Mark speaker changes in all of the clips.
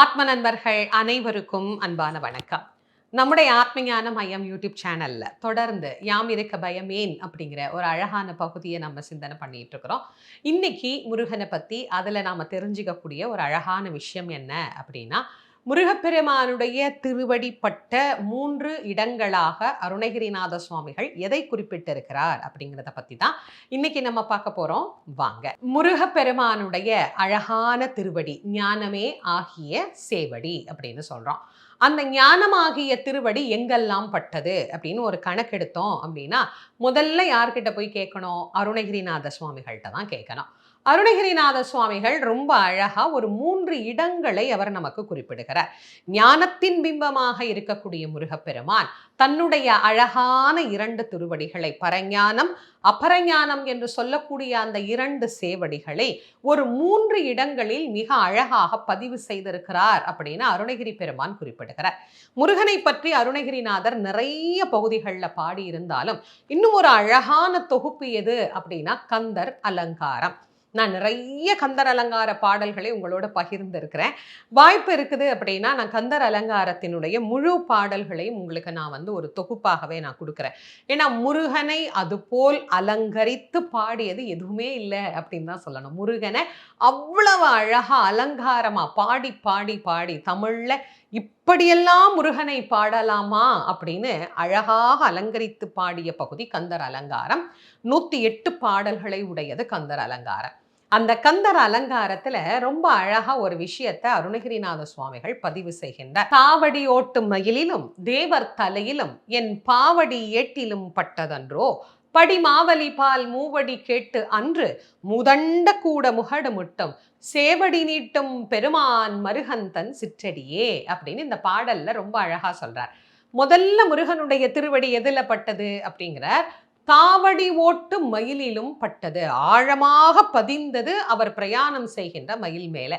Speaker 1: ஆத்ம நண்பர்கள் அனைவருக்கும் அன்பான வணக்கம். நம்முடைய ஆத்மஞான மையம் யூடியூப் சேனல்ல தொடர்ந்து யாம் இருக்க பயம் ஏன் அப்படிங்கிற ஒரு அழகான பகுதியை நம்ம சிந்தனை பண்ணிட்டு இருக்கிறோம். இன்னைக்கு முருகனை பத்தி அதுல நாம தெரிஞ்சுக்கக்கூடிய ஒரு அழகான விஷயம் என்ன அப்படின்னா முருகப்பெருமானுடைய திருவடிப்பட்ட மூன்று இடங்களாக அருணகிரிநாத சுவாமிகள் எதை குறிப்பிட்டிருக்கிறார் அப்படிங்கிறத பத்தி தான் இன்னைக்கு நம்ம பார்க்க போகிறோம் வாங்க. முருகப்பெருமானுடைய அழகான திருவடி ஞானமே ஆகிய சேவடி அப்படின்னு சொல்கிறோம் அந்த ஞானமாகிய திருவடி எங்கெல்லாம் பட்டது அப்படின்னு ஒரு கணக்கெடுத்தோம் அப்படின்னா முதல்ல யார்கிட்ட போய் கேட்கணும்? அருணகிரிநாத சுவாமிகள்கிட்ட தான் கேட்கணும். அருணகிரிநாத சுவாமிகள் ரொம்ப அழகா ஒரு மூன்று இடங்களை அவர் நமக்கு குறிப்பிடுகிறார். ஞானத்தின் பிம்பமாக இருக்கக்கூடிய முருகப்பெருமான் தன்னுடைய அழகான இரண்டு திருவடிகளை பரஞானம் அபரஞானம் என்று சொல்லக்கூடிய அந்த இரண்டு சேவடிகளை ஒரு மூன்று இடங்களில் மிக அழகாக பதிவு செய்திருக்கிறார் அப்படின்னு அருணகிரி பெருமான் குறிப்பிடுகிறார். முருகனை பற்றி அருணகிரிநாதர் நிறைய பகுதிகளில் பாடியிருந்தாலும் இன்னும் ஒரு அழகான தொகுப்பு எது அப்படின்னா கந்தர் அலங்காரம். நான் நிறைய கந்தர் அலங்கார பாடல்களை உங்களோட பகிர்ந்திருக்கிறேன். வாய்ப்பு இருக்குது அப்படின்னா நான் கந்தர் அலங்காரத்தினுடைய முழு பாடல்களையும் உங்களுக்கு நான் வந்து ஒரு தொகுப்பாகவே நான் கொடுக்குறேன். ஏன்னா முருகனை அதுபோல் அலங்கரித்து பாடியது எதுவுமே இல்லை அப்படின்னு தான் சொல்லணும். முருகனை அவ்வளவு அழகாக அலங்காரமாக பாடி பாடி பாடி தமிழில் இப்படியெல்லாம் முருகனை பாடலாமா அப்படின்னு அழகாக அலங்கரித்து பாடிய பகுதி கந்தர் அலங்காரம். நூற்றி எட்டு பாடல்களை உடையது கந்தர் அலங்காரம். அந்த கந்தர் அலங்காரத்துல ரொம்ப அழகா ஒரு விஷயத்தை அருணகிரிநாத சுவாமிகள் பதிவு செய்கின்றார். காவடி ஓட்டு மயிலிலும் தேவர் தலையிலும் என் பாவடி ஏட்டிலும் பட்டதன்றோ படி மாவலி பால் மூவடி கேட்டு அன்று முதண்ட கூட முகடு முட்டும் சேவடி நீட்டும் பெருமான் மருகந்தன் சிற்றடியே அப்படின்னு இந்த பாடல்ல ரொம்ப அழகா சொல்றார். முதல்ல முருகனுடைய திருவடி எதுல பட்டது அப்படிங்கிறார். தாவடி ஓட்டு மயிலிலும் பட்டது. ஆழமாக பதிந்தது அவர் பிரயாணம் செய்கின்ற மயில் மேலே.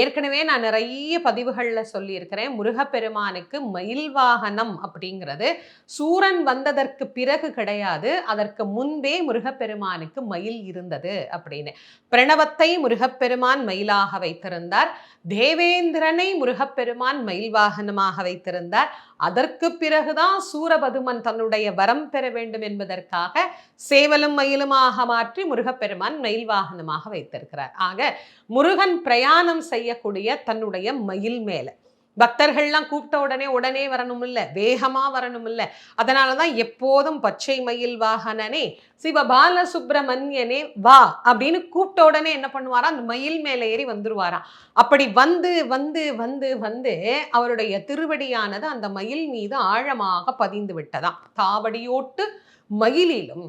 Speaker 1: ஏற்கனவே நான் நிறைய பதிவுகளில் சொல்லியிருக்கிறேன். முருகப்பெருமானுக்கு மயில் வாகனம் அப்படிங்கிறது சூரன் வந்ததற்கு பிறகு கிடையாது. அதற்கு முன்பே முருகப்பெருமானுக்கு மயில் இருந்தது அப்படின்னு. பிரணவத்தை முருகப்பெருமான் மயிலாக வைத்திருந்தார். தேவேந்திரனை முருகப்பெருமான் மயில் வாகனமாக வைத்திருந்தார். அதற்கு பிறகுதான் சூரபதுமன் தன்னுடைய வரம் பெற வேண்டும் என்பதற்காக சேவலும் மயிலுமாக மாற்றி முருகப்பெருமான் மயில் வாகனமாக வைத்திருக்கிறார். ஆக முருகன் பிரயாணம் செய்யக்கூடிய தன்னுடைய மயில் மேலே. பக்தர்கள்லாம் கூப்பிட்ட உடனே உடனே வரணும் இல்லை வேகமா வரணும் இல்லை அதனால தான் எப்போதும் பச்சை மயில் வாகனனே சிவபால சுப்பிரமணியனே வா அப்படின்னு கூப்பிட்ட உடனே என்ன பண்ணுவாரா? அந்த மயில் மேலே ஏறி வந்துருவாராம் அப்படி வந்து வந்து வந்து வந்து அவருடைய திருவடியானது அந்த மயில் மீது ஆழமாக பதிந்து விட்டதாம். தாவடியோட்டு மயிலிலும்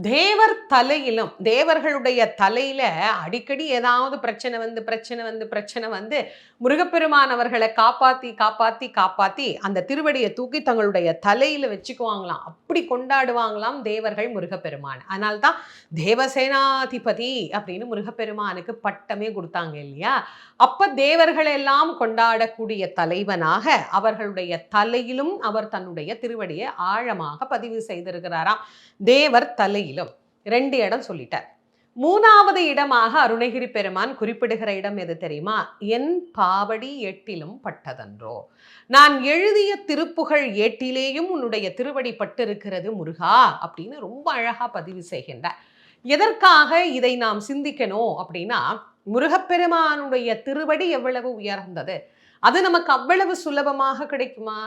Speaker 1: தேவர் தலையிலும் தேவர்களுடைய தலையில அடிக்கடி ஏதாவது பிரச்சனை வந்து பிரச்சனை வந்து பிரச்சனை வந்து முருகப்பெருமான் அவர்களை காப்பாத்தி காப்பாத்தி காப்பாத்தி அந்த திருவடியை தூக்கி தங்களுடைய தலையில வச்சுக்குவாங்களாம். அப்படி கொண்டாடுவாங்களாம் தேவர்கள் முருகப்பெருமான். அதனால்தான் தேவசேனாதிபதி அப்படின்னு முருகப்பெருமானுக்கு பட்டமே கொடுத்தாங்க இல்லையா? அப்ப தேவர்களெல்லாம் கொண்டாடக்கூடிய தலைவனாக அவர்களுடைய தலையிலும் அவர் தன்னுடைய திருவடியை ஆழமாக பதிவு செய்திருக்கிறாராம். தேவர் தலை கதையிலும் ரெண்டு இடம் சொல்லிட்டார். மூணாவது இடமாக அருணகிரி பெருமான் குறிப்பிடுகிற இடம் எது தெரியுமா? என் பாவடி எட்டிலும் பட்டதன்றோ. நான் எழுதிய திருப்புகழ் ஏட்டிலேயும் உன்னுடைய திருவடி பட்டிருக்கிறது முருகா அப்படின்னு ரொம்ப அழகா பதிவு செய்கின்றார். எதற்காக இதை நாம் சிந்திக்கணும் அப்படின்னா முருகப்பெருமானுடைய திருவடி எவ்வளவு உயர்ந்தது? அது நமக்கு அவ்வளவு சுலபமாக கிடைக்குமா?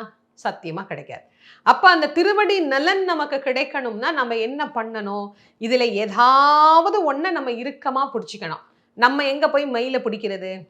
Speaker 1: சத்தியமா கிடைக்காது. அப்போ அந்த திருவடி நலன் நமக்கு கிடைக்கணும்னா நம்ம என்ன பண்ணணும்? இதுல ஏதாவது ஒண்ண நம்ம இறுக்கமாக பிடிச்சிக்கணும். நம்ம எங்க போய் மயிலை பிடிக்கிறது?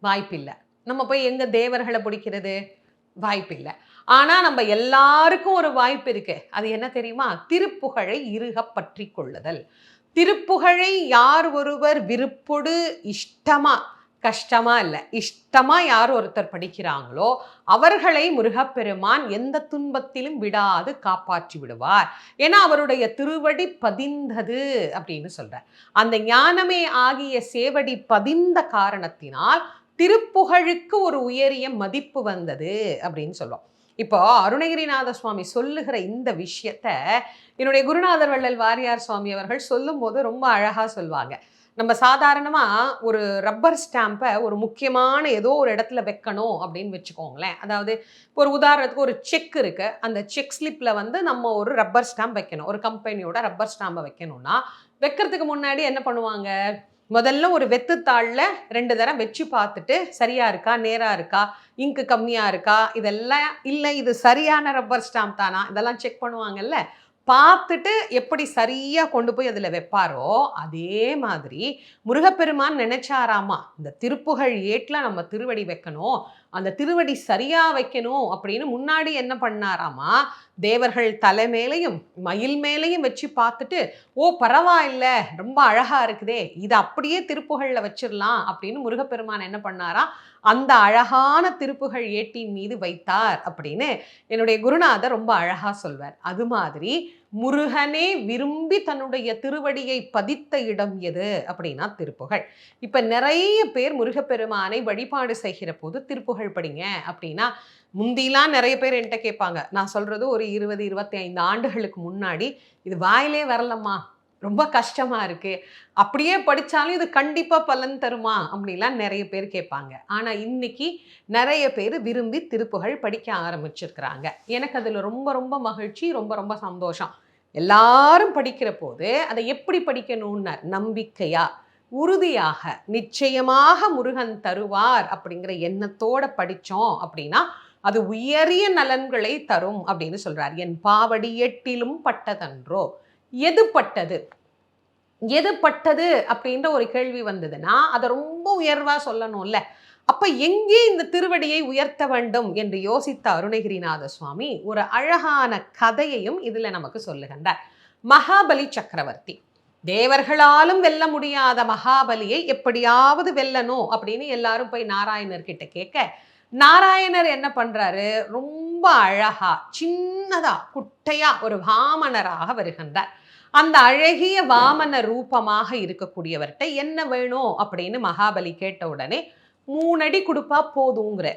Speaker 1: வாய்ப்பில்லை. நம்ம போய் எங்க தேவர்களை பிடிக்கிறது? வாய்ப்பில்லை. ஆனா நம்ம எல்லாருக்கும் ஒரு வாய்ப்பு இருக்கு. அது என்ன தெரியுமா? திருப்புகழை இறுக பற்றி கொள்ளுதல். திருப்புகழை யார் ஒருவர் விருப்பொடு இஷ்டமா கஷ்டமாக இல்லை. இஷ்டமாக யார் ஒருத்தர் படிக்கிறாங்களோ அவர்களை முருகப்பெருமான் எந்த துன்பத்திலும் விடாது காப்பாற்றி விடுவார். ஏன்னா அவருடைய திருவடி பதிந்தது அப்படின்னு சொல்கிறார் அந்த ஞானமே ஆகிய சேவடி பதிந்த காரணத்தினால் திருப்புகழுக்கு ஒரு உயரிய மதிப்பு வந்தது அப்படின்னு சொல்லுவோம். இப்போ அருணகிரிநாத சுவாமி சொல்லுகிற இந்த விஷயத்த என்னுடைய குருநாதர் வள்ளல் வாரியார் சுவாமி அவர்கள் சொல்லும்போது ரொம்ப அழகாக சொல்லுவாங்க நம்ம சாதாரணமாக ஒரு ரப்பர் ஸ்டாம்பை ஒரு முக்கியமான ஏதோ ஒரு இடத்துல வைக்கணும் அப்படின்னு வச்சுக்கோங்களேன். அதாவது இப்போ ஒரு உதாரணத்துக்கு ஒரு செக் இருக்குது அந்த செக் ஸ்லிப்பில் வந்து நம்ம ஒரு ரப்பர் ஸ்டாம்ப் வைக்கணும். ஒரு கம்பெனியோட ரப்பர் ஸ்டாம்பை வைக்கணும்னா வைக்கிறதுக்கு முன்னாடி என்ன பண்ணுவாங்க? முதல்ல ஒரு வெத்துத்தாளில் ரெண்டு தரம் வச்சு பார்த்துட்டு சரியாக இருக்கா? நேராக இருக்கா? இங்கு கம்மியாக இருக்கா? இதெல்லாம் இல்லை இது சரியான ரப்பர் ஸ்டாம்ப் தானா? இதெல்லாம் செக் பண்ணுவாங்கல்ல. பார்த்துட்டு எப்படி சரியாக கொண்டு போய் அதில் வைப்பாரோ அதே மாதிரி முருகப்பெருமான் நினைச்சாராமா இந்த திருப்புகழ் ஏட்டில் நம்ம திருவடி வைக்கணும் அந்த திருவடி சரியாக வைக்கணும் அப்படின்னு முன்னாடி என்ன பண்ணாராமா தேவர்கள் தலை மேலேயும் மயில் மேலையும் வச்சு பார்த்துட்டு ஓ பரவாயில்ல ரொம்ப அழகாக இருக்குதே இது அப்படியே திருப்புகளில் வச்சிடலாம் அப்படின்னு முருகப்பெருமான் என்ன பண்ணாரா அந்த அழகான திருப்புகழ் ஏட்டின் மீது வைத்தார் அப்படின்னு என்னுடைய குருநாதர் ரொம்ப அழகாக சொல்வார். அது மாதிரி முருகனே விரும்பி தன்னுடைய திருவடியை பதித்த இடம் எது? அப்படின்னா திருப்புகழ். இப்ப நிறைய பேர் முருகப்பெருமானை வழிபாடு செய்கிற போது திருப்புகழ் படிங்க அப்படின்னா முந்திலாம் நிறைய பேர் என்கிட்ட கேட்பாங்க. நான் சொல்றது ஒரு இருபது இருபத்தி ஐந்து ஆண்டுகளுக்கு முன்னாடி இது வாயிலே வரலம்மா. ரொம்ப கஷ்டமாக இருக்குது அப்படியே படித்தாலும் இது கண்டிப்பாக பலன் தருமா? அப்படிலாம் நிறைய பேர் கேட்பாங்க. ஆனால் இன்னைக்கு நிறைய பேர் விரும்பி திருப்புகள் படிக்க ஆரம்பிச்சிருக்கிறாங்க. எனக்கு அதில் ரொம்ப ரொம்ப மகிழ்ச்சி ரொம்ப ரொம்ப சந்தோஷம். எல்லாரும் படிக்கிற போது அதை எப்படி படிக்கணும்னார்? நம்பிக்கையாக உறுதியாக நிச்சயமாக முருகன் தருவார் அப்படிங்கிற எண்ணத்தோட படித்தோம் அப்படின்னா அது உயரிய நலன்களை தரும் அப்படின்னு சொல்கிறார் என் பாவடி எட்டிலும் பட்டதன்றோ எதுப்பட்டது? எதுப்பட்டது அப்படின்ற ஒரு கேள்வி வந்ததுன்னா அதை ரொம்ப உயர்வாக சொல்லணும்ல. அப்ப எங்கே இந்த திருவடியை உயர்த்த வேண்டும் என்று யோசித்த அருணகிரிநாத சுவாமி ஒரு அழகான கதையையும் இதுல நமக்கு சொல்லுகின்றார். மகாபலி சக்கரவர்த்தி தேவர்களாலும் வெல்ல முடியாத மகாபலியை எப்படியாவது வெல்லணும் அப்படின்னு எல்லாரும் போய் நாராயணர் கிட்ட கேட்க நாராயணர் என்ன பண்றாரு? ரொம்ப அழகா சின்னதா குட்டையா ஒரு வாமனராக வருகின்றார். அந்த அழகிய வாமன ரூபமாக இருக்கக்கூடியவர்கிட்ட என்ன வேணும் அப்படின்னு மகாபலி கேட்ட உடனே மூணடி கொடுப்பா போதுங்கிற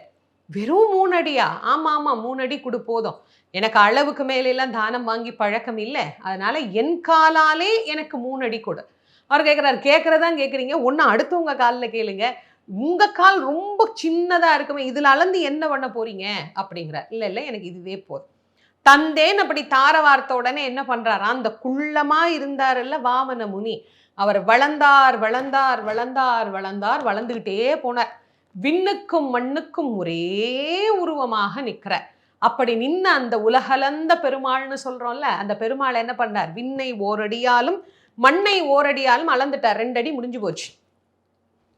Speaker 1: வெறும் மூணடியா? ஆமா ஆமா மூணடி கொடு போதும். எனக்கு அளவுக்கு மேலெல்லாம் தானம் வாங்கி பழக்கம் இல்லை. அதனால என் காலாலே எனக்கு மூணடி கொடு. அவர் கேட்குறாரு கேட்குறதான் கேட்குறீங்க ஒன்று அடுத்தவங்க காலில் கேளுங்க. உங்க கால் ரொம்ப சின்னதா இருக்குமே இதுல அளந்து என்ன பண்ண போறீங்க? அப்படிங்கிறார். இல்ல இல்ல எனக்கு இதுவே போதும். தந்தேன் அப்படி தார வார்த்த உடனே என்ன பண்றாரா? அந்த குள்ளமா இருந்தாருல்ல வாமன முனி. அவர் வளர்ந்தார் வளர்ந்தார் வளர்ந்தார் வளர்ந்தார் வளர்ந்துகிட்டே போனார். விண்ணுக்கும் மண்ணுக்கும் ஒரே உருவமாக நிற்கிறார். அப்படி நின்ன அந்த உலகலந்த பெருமாள்னு சொல்றோம்ல அந்த பெருமாள் என்ன பண்ணார்? விண்ணை ஓரடியாலும் மண்ணை ஓரடியாலும் அளந்துட்டார். ரெண்டடி முடிஞ்சு போச்சு.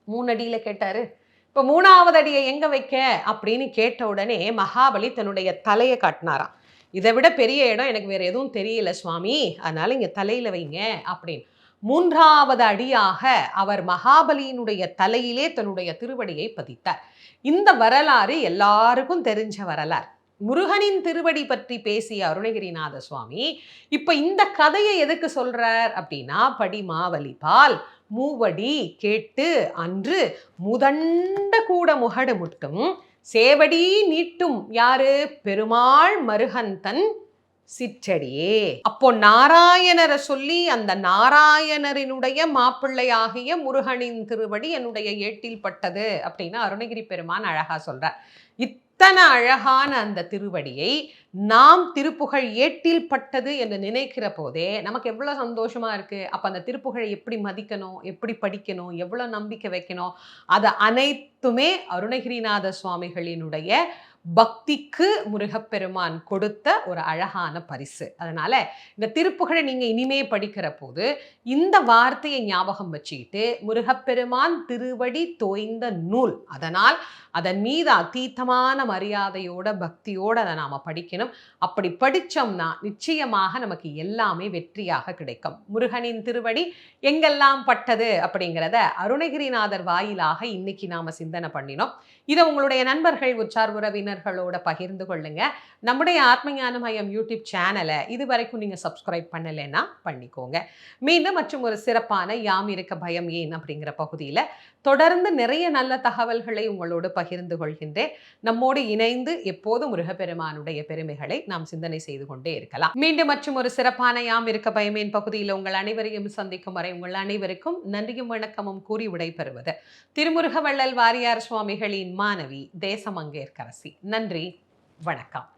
Speaker 1: மூணு அடியில கேட்டாரு. இப்ப மூணாவது அடியை எங்க வைக்க? அப்படின்னு கேட்ட உடனே மகாபலி தன்னுடைய தலையை காட்டினாராம். இதை விட பெரிய இடம் எனக்கு வேற எதுவும் தெரியல சுவாமி. அதனால இங்க தலையில வைங்க அப்படின்னு. மூன்றாவது அடியாக அவர் மகாபலியினுடைய தலையிலே தன்னுடைய திருவடியை பதித்தார். இந்த வரலாறு எல்லாருக்கும் தெரிஞ்ச வரலாறு. முருகனின் திருவடி பற்றி பேசிய அருணகிரிநாத சுவாமி இப்ப இந்த கதையை எதுக்கு சொல்றார்? அப்படின்னா படிமாவலி பால் மூவடி கேட்டு அன்று முதண்ட கூட முகடு முட்டும். சேவடி நீட்டும் யாரு? பெருமாள் மருகந்தன் சிற்றடியே. அப்போ நாராயணரை சொல்லி அந்த நாராயணரினுடைய மாப்பிள்ளையாகிய முருகனின் திருவடி என்னுடைய ஏட்டில் பட்டது அப்படின்னு அருணகிரி பெருமான் அழகா சொல்றார். இத்தனை அழகான அந்த திருவடியை நாம் திருப்புகழ் ஏட்டில் பட்டது என்று நினைக்கிற போதே நமக்கு எவ்வளவு சந்தோஷமா இருக்கு. அப்ப அந்த திருப்புகழை எப்படி மதிக்கணும் எப்படி படிக்கணும் எவ்வளவு நம்பிக்கை வைக்கணும் அது அனைத்துமே அருணகிரிநாத சுவாமிகளினுடைய பக்திக்கு முருகப்பெருமான் கொடுத்த ஒரு அழகான பரிசு. அதனால இந்த திருப்புகழை நீங்க இனிமே படிக்கிற போது இந்த வார்த்தையை ஞாபகம் வச்சுக்கிட்டு முருகப்பெருமான் திருவடி தோய்ந்த நூல் அதனால் அதன் மீது அதீத்தமான மரியாதையோட பக்தியோட அதை நாம படிக்கணும். அப்படி படிச்சோம்னா நிச்சயமாக நமக்கு எல்லாமே வெற்றியாக கிடைக்கும். முருகனின் திருவடி எங்கெல்லாம் பட்டது அப்படிங்கிறத அருணகிரிநாதர் வாயிலாக இன்னைக்கு நாம சிந்தனை பண்ணினோம். இதை உங்களுடைய நண்பர்கள் உற்றார் உறவினர்களோட பகிர்ந்து கொள்ளுங்க. நம்முடைய ஆத்மஞான மையம் யூடியூப் சேனலை இது வரைக்கும் நீங்க சப்ஸ்கிரைப் பண்ணலைன்னா பண்ணிக்கோங்க. மீண்டும் மற்றும் ஒரு சிறப்பான யாம் இருக்க பயம் ஏன் அப்படிங்கிற பகுதியில் தொடர்ந்து நிறைய நல்ல தகவல்களை உங்களோடு பகிர்ந்து கொள்கின்றேன். நம்மோடு இணைந்து எப்போதும் முருகப்பெருமானுடைய பெருமைகளை நாம் சிந்தனை செய்து கொண்டே இருக்கலாம். மீண்டும் மற்றும் ஒரு சிறப்பான யாம் இருக்க பயமேன் பகுதியில் உங்கள் அனைவரையும் சந்திக்கும் வரை உங்கள் அனைவருக்கும் நன்றியும் வணக்கமும் கூறி விடைபெறுவது திருமுருகவள்ளல் வாரியார் சுவாமிகளின் மாணவி தேசமங்கேற்கரசி. நன்றி வணக்கம்.